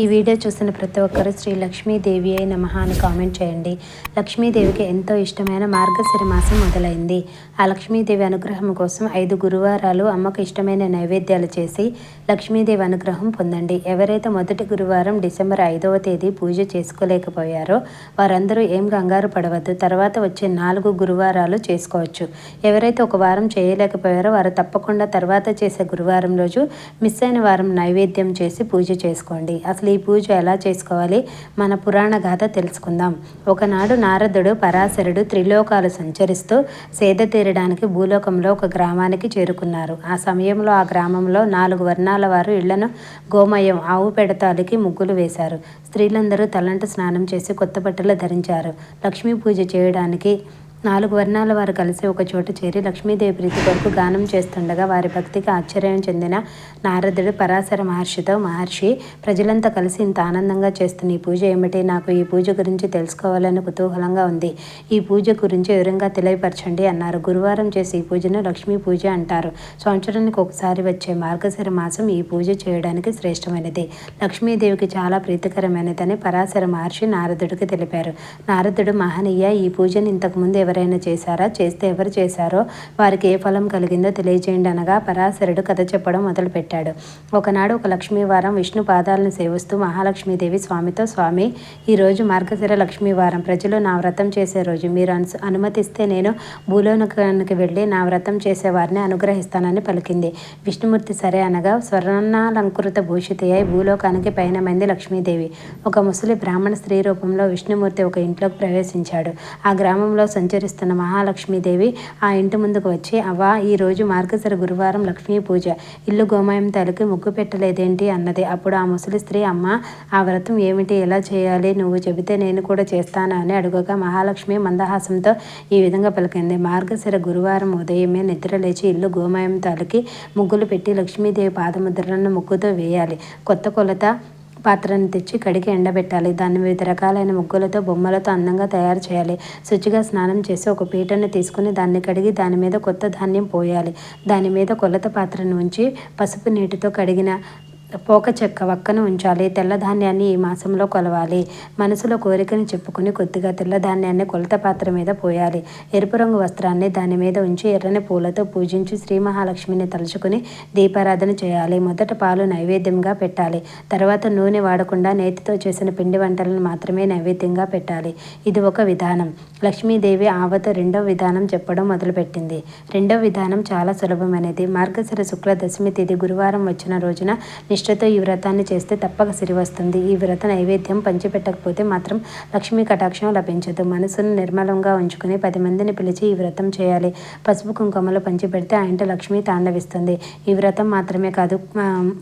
ఈ వీడియో చూసిన ప్రతి ఒక్కరు శ్రీ లక్ష్మీదేవి అయి నమ అని కామెంట్ చేయండి. లక్ష్మీదేవికి ఎంతో ఇష్టమైన మార్గశిర మాసం మొదలైంది. ఆ లక్ష్మీదేవి అనుగ్రహం కోసం ఐదు గురువారాలు అమ్మకు ఇష్టమైన నైవేద్యాలు చేసి లక్ష్మీదేవి అనుగ్రహం పొందండి. ఎవరైతే మొదటి గురువారం డిసెంబర్ ఐదవ తేదీ పూజ చేసుకోలేకపోయారో వారందరూ ఏం కంగారు పడవద్దు. తర్వాత వచ్చే నాలుగు గురువారాలు చేసుకోవచ్చు. ఎవరైతే ఒక వారం చేయలేకపోయారో వారు తప్పకుండా తర్వాత చేసే గురువారం రోజు మిస్ అయిన వారం నైవేద్యం చేసి పూజ చేసుకోండి. అసలు ఈ పూజ ఎలా చేసుకోవాలి. మన పురాణ గాథ తెలుసుకుందాం. ఒకనాడు నారదుడు పరాశరుడు త్రిలోకాలు సంచరిస్తూ సేద తీరడానికి భూలోకంలో ఒక గ్రామానికి చేరుకున్నారు. ఆ సమయంలో ఆ గ్రామంలో నాలుగు వర్ణాల వారు ఇళ్ళను గోమయం ఆవు పెడతాలికి ముగ్గులు వేశారు. స్త్రీలందరూ తలంట స్నానం చేసి కొత్త బట్టలు ధరించారు. లక్ష్మీ పూజ చేయడానికి నాలుగు వర్ణాల వారు కలిసి ఒక చోట చేరి లక్ష్మీదేవి ప్రీతి కొరకు గానం చేస్తుండగా వారి భక్తికి ఆశ్చర్యం చెందిన నారదుడు పరాశర మహర్షితో మహర్షి ప్రజలంతా కలిసి ఇంత ఆనందంగా చేస్తున్న ఈ పూజ ఏమిటి? నాకు ఈ పూజ గురించి తెలుసుకోవాలని కుతూహలంగా ఉంది. ఈ పూజ గురించి వివరంగా తెలియపరచండి అన్నారు. గురువారం చేసే ఈ పూజను లక్ష్మీ పూజ అంటారు. సంవత్సరానికి ఒకసారి వచ్చే మార్గశిర మాసం ఈ పూజ చేయడానికి శ్రేష్టమైనది. లక్ష్మీదేవికి చాలా ప్రీతికరమైనదని పరాశర మహర్షి నారదుడికి తెలిపారు. నారదుడు మహనీయ ఈ పూజను ఇంతకుముందు ఎవరైనా చేశారా? చేస్తే ఎవరు చేశారో వారికి ఏ ఫలం కలిగిందో తెలియజేయండి అనగా పరాశరుడు కథ చెప్పడం మొదలుపెట్టాడు. ఒకనాడు ఒక లక్ష్మీవారం విష్ణు పాదాలను సేవిస్తూ మహాలక్ష్మీదేవి స్వామితో స్వామి ఈరోజు మార్గశిర లక్ష్మీవారం. ప్రజలు నా వ్రతం చేసే రోజు. మీరు అను అనుమతిస్తే నేను భూలోకానికి వెళ్ళి నా వ్రతం చేసే వారిని అనుగ్రహిస్తానని పలికింది. విష్ణుమూర్తి సరే అనగా స్వర్ణాలంకృత భూషిత అయి భూలోకానికి పయనమైంది లక్ష్మీదేవి. ఒక ముసలి బ్రాహ్మణ స్త్రీ రూపంలో విష్ణుమూర్తి ఒక ఇంట్లోకి ప్రవేశించాడు. ఆ గ్రామంలో సంచరి సంచరిస్తున్న మహాలక్ష్మీదేవి ఆ ఇంటి ముందుకు వచ్చి అవ్వా ఈరోజు మార్గశిర గురువారం లక్ష్మీ పూజ. ఇల్లు గోమయం తలకి ముగ్గు పెట్టలేదేంటి? అన్నది. అప్పుడు ఆ ముసలి స్త్రీ అమ్మ ఆ వ్రతం ఏమిటి? ఎలా చేయాలి? నువ్వు చెబితే నేను కూడా చేస్తాను? అని అడుగగా మహాలక్ష్మి మందహాసంతో ఈ విధంగా పలికింది. మార్గశిర గురువారం ఉదయమే నిద్ర లేచి ఇల్లు గోమయం తలకి ముగ్గులు పెట్టి లక్ష్మీదేవి పాదముద్రలను ముగ్గుతో వేయాలి. కొత్త కొలత పాత్రను తెచ్చి కడిగి ఎండబెట్టాలి. దాన్ని వివిధ రకాలైన ముగ్గులతో బొమ్మలతో అందంగా తయారు చేయాలి. శుచిగా స్నానం చేసి ఒక పీటను తీసుకుని దాన్ని కడిగి దాని మీద కొత్త ధాన్యం పోయాలి. దాని మీద కొలత పాత్రను ఉంచి పసుపు నీటితో కడిగిన పోక చెక్క వక్కను ఉంచాలి. తెల్లధాన్యాన్ని ఈ మాసంలో కొలవాలి. మనసులో కోరికను చెప్పుకుని కొద్దిగా తెల్లధాన్యాన్ని కొలత పాత్ర మీద పోయాలి. ఎరుపు రంగు వస్త్రాన్ని దాని మీద ఉంచి ఎర్రని పూలతో పూజించి శ్రీ మహాలక్ష్మిని తలుచుకుని దీపారాధన చేయాలి. మొదట పాలు నైవేద్యంగా పెట్టాలి. తర్వాత నూనె వాడకుండా నేతితో చేసిన పిండి వంటలను మాత్రమే నైవేద్యంగా పెట్టాలి. ఇది ఒక విధానం. లక్ష్మీదేవి ఆవత రెండవ విధానం చెప్పడం మొదలుపెట్టింది. రెండవ విధానం చాలా సులభమైనది. మార్గశిర శుక్ల దశమి తిథి గురువారం వచ్చిన రోజున నిష్ఠతో ఈ వ్రతాన్ని చేస్తే తప్పక సిరి వస్తుంది. ఈ వ్రత నైవేద్యం పంచిపెట్టకపోతే మాత్రం లక్ష్మీ కటాక్షం లభించదు. మనసును నిర్మలంగా ఉంచుకుని పది మందిని పిలిచి ఈ వ్రతం చేయాలి. పసుపు కుంకుమలు పంచిపెడితే ఆ ఇంట లక్ష్మి తాండవిస్తుంది. ఈ వ్రతం మాత్రమే కాదు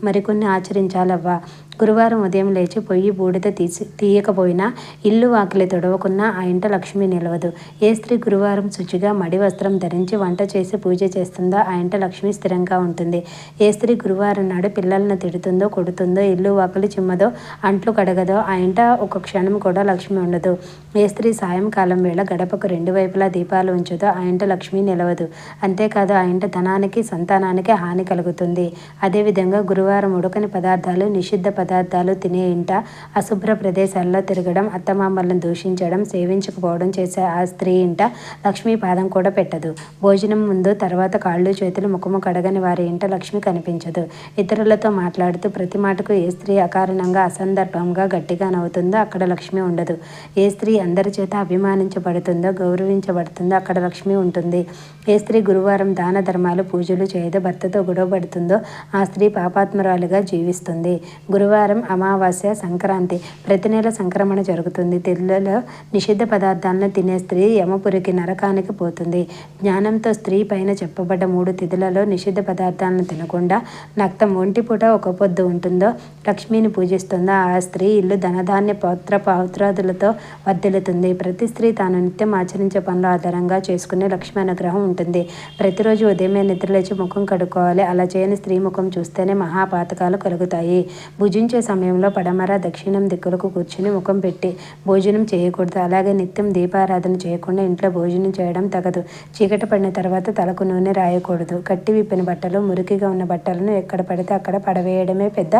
మరికొన్ని ఆచరించాలవ్వా? గురువారం ఉదయం లేచి పొయ్యి బూడిద తీసి తీయకపోయినా ఇల్లు వాకిలి తొడవకున్నా ఆ ఇంట లక్ష్మి నిలవదు. ఏ స్త్రీ గురువారం శుచిగా మడి వస్త్రం ధరించి వంట చేసి పూజ చేస్తుందో ఆ ఇంట లక్ష్మి స్థిరంగా ఉంటుంది. ఏ స్త్రీ గురువారం నాడు పిల్లలను తిడుతుందో కొడుతుందో ఇల్లు వాకిలి చిమ్మదో అంట్లు కడగదో ఆ ఇంట ఒక క్షణం కూడా లక్ష్మి ఉండదు. ఏ స్త్రీ సాయంకాలం వేళ గడపకు రెండు వైపులా దీపాలు ఉంచదో ఆ ఇంట లక్ష్మి నిలవదు. అంతేకాదు ఆ ఇంట ధనానికి సంతానానికి హాని కలుగుతుంది. అదేవిధంగా గురువారం ఉడకని పదార్థాలు నిషిద్ధ పదార్థాలు తినే ఇంట అశుభ్ర ప్రదేశాల్లో తిరగడం అత్తమామలను దూషించడం సేవించకపోవడం చేసే ఆ స్త్రీ ఇంట లక్ష్మీ పాదం కూడా పెట్టదు. భోజనం ముందు తర్వాత కాళ్ళు చేతులు ముఖము కడగని వారి ఇంట లక్ష్మి కనిపించదు. ఇతరులతో మాట్లాడుతూ ప్రతి మాటకు ఏ స్త్రీ అకారణంగా అసందర్భంగా గట్టిగా నవ్వుతుందో అక్కడ లక్ష్మి ఉండదు. ఏ స్త్రీ అందరి చేత అభిమానించబడుతుందో గౌరవించబడుతుందో అక్కడ లక్ష్మి ఉంటుంది. ఏ స్త్రీ గురువారం దాన ధర్మాలు పూజలు చేయదో భర్తతో గొడవపడుతుందో ఆ స్త్రీ పాపాత్మరాలుగా జీవిస్తుంది. గురువారం అమావాస్య సంక్రాంతి. ప్రతి నెల సంక్రమణ జరుగుతుంది. తెల్లలో నిషిద్ధ పదార్థాలను తినే స్త్రీ యమపురికి నరకానికి పోతుంది. జ్ఞానంతో స్త్రీ పైన చెప్పబడ్డ మూడు తిథులలో నిషిద్ధ పదార్థాలను తినకుండా నక్తం ఒంటిపూట ఒక పొద్దు ఉంటుందో లక్ష్మిని పూజిస్తుందో ఆ స్త్రీ ఇల్లు ధనధాన్య పౌత్ర పౌత్రాదులతో వర్ధిల్లుతుంది. ప్రతి స్త్రీ తాను నిత్యం ఆచరించే పనుల ఆధారంగా చేసుకునే లక్ష్మి అనుగ్రహం ఉంటుంది. ప్రతిరోజు ఉదయమే నిద్రలేచి ముఖం కడుక్కోవాలి. అలా చేయని స్త్రీ ముఖం చూస్తేనే మహాపాతకాలు కలుగుతాయి. భుజం భుజించే సమయంలో పడమర దక్షిణం దిక్కులకు కూర్చుని ముఖం పెట్టి భోజనం చేయకూడదు. అలాగే నిత్యం దీపారాధన చేయకుండా ఇంట్లో భోజనం చేయడం తగదు. చీకటి పడిన తర్వాత తలకు నూనె రాయకూడదు. కట్టి విప్పిన బట్టలు మురికిగా ఉన్న బట్టలను ఎక్కడ పడితే అక్కడ పడవేయడమే పెద్ద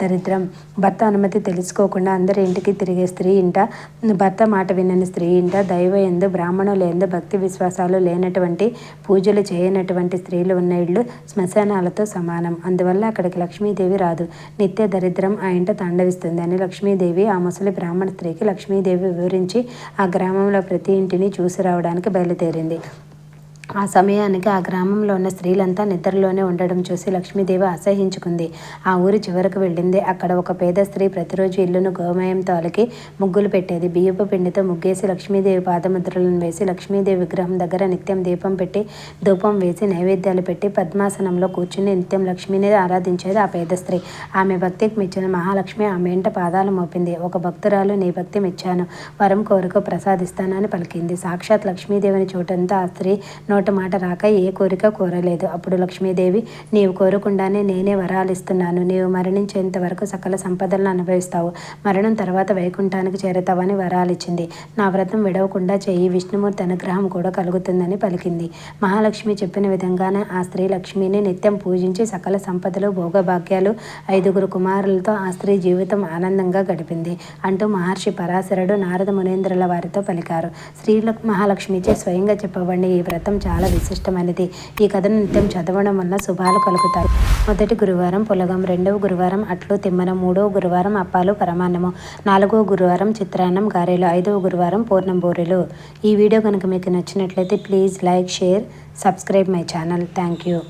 దరిద్రం. భర్త అనుమతి తెలుసుకోకుండా అందరి ఇంటికి తిరిగే స్త్రీ ఇంట భర్త మాట వినని స్త్రీ ఇంట దైవ ఎందు బ్రాహ్మణులు ఎందు భక్తి విశ్వాసాలు లేనటువంటి పూజలు చేయనటువంటి స్త్రీలు ఉన్న ఇళ్ళు శ్మశానాలతో సమానం. అందువల్ల అక్కడికి లక్ష్మీదేవి రాదు. నిత్య దరిద్రం ఆ ఇంట తాండవిస్తుంది అని లక్ష్మీదేవి ఆ ముసలి బ్రాహ్మణ స్త్రీకి లక్ష్మీదేవి వివరించి ఆ గ్రామంలో ప్రతి ఇంటిని చూసి రావడానికి బయలుదేరింది. ఆ సమయానికి ఆ గ్రామంలో ఉన్న స్త్రీలంతా నిద్రలోనే ఉండడం చూసి లక్ష్మీదేవి అసహించుకుంది ఆ ఊరి చివరకు వెళ్ళింది. అక్కడ ఒక పేద స్త్రీ ప్రతిరోజు ఇల్లును గోమయంతో అలికి ముగ్గులు పెట్టేది. బియ్యపు పిండితో ముగ్గేసి లక్ష్మీదేవి పాదముద్రలను వేసి లక్ష్మీదేవి విగ్రహం దగ్గర నిత్యం దీపం పెట్టి ధూపం వేసి నైవేద్యాలు పెట్టి పద్మాసనంలో కూర్చుని నిత్యం లక్ష్మిని ఆరాధించేది ఆ పేద స్త్రీ. ఆమె భక్తికి మెచ్చిన మహాలక్ష్మి ఆమె ఇంట పాదాలు మోపింది. ఒక భక్తురాలు నీ భక్తి మెచ్చాను. వరం కోరిక ప్రసాదిస్తానని పలికింది. సాక్షాత్ లక్ష్మీదేవిని చూడంతో ఆ స్త్రీ నోట మాట రాక ఏ కోరిక కోరలేదు. అప్పుడు లక్ష్మీదేవి నీవు కోరకుండానే నేనే వరాలిస్తున్నాను. నీవు మరణించేంత వరకు సకల సంపదలను అనుభవిస్తావు. మరణం తర్వాత వైకుంఠానికి చేరతావని వరాలిచ్చింది. నా వ్రతం విడవకుండా చేయి. విష్ణుమూర్తి అనుగ్రహం కూడా కలుగుతుందని పలికింది. మహాలక్ష్మి చెప్పిన విధంగానే ఆ స్త్రీ లక్ష్మిని నిత్యం పూజించి సకల సంపదలు భోగభాగ్యాలు ఐదుగురు కుమారులతో ఆ స్త్రీ జీవితం ఆనందంగా గడిపింది అంటూ మహర్షి పరాశరుడు నారద మునేంద్రుల వారితో పలికారు. శ్రీ మహాలక్ష్మిచే స్వయంగా చెప్పబడిన ఈ వ్రతం చాలా విశిష్టమైనది. ఈ కథను నిత్యం చదవడం వల్ల శుభాలు కలుగుతాయి మొదటి గురువారం పులగం రెండవ గురువారం అట్లు తిమ్మనం మూడవ గురువారం అప్పాలు పరమాన్నము నాలుగవ గురువారం చిత్రాన్నం గారెలు ఐదవ గురువారం పూర్ణం బూరెలు. ఈ వీడియో కనుక మీకు నచ్చినట్లయితే please like share subscribe my channel. Thank you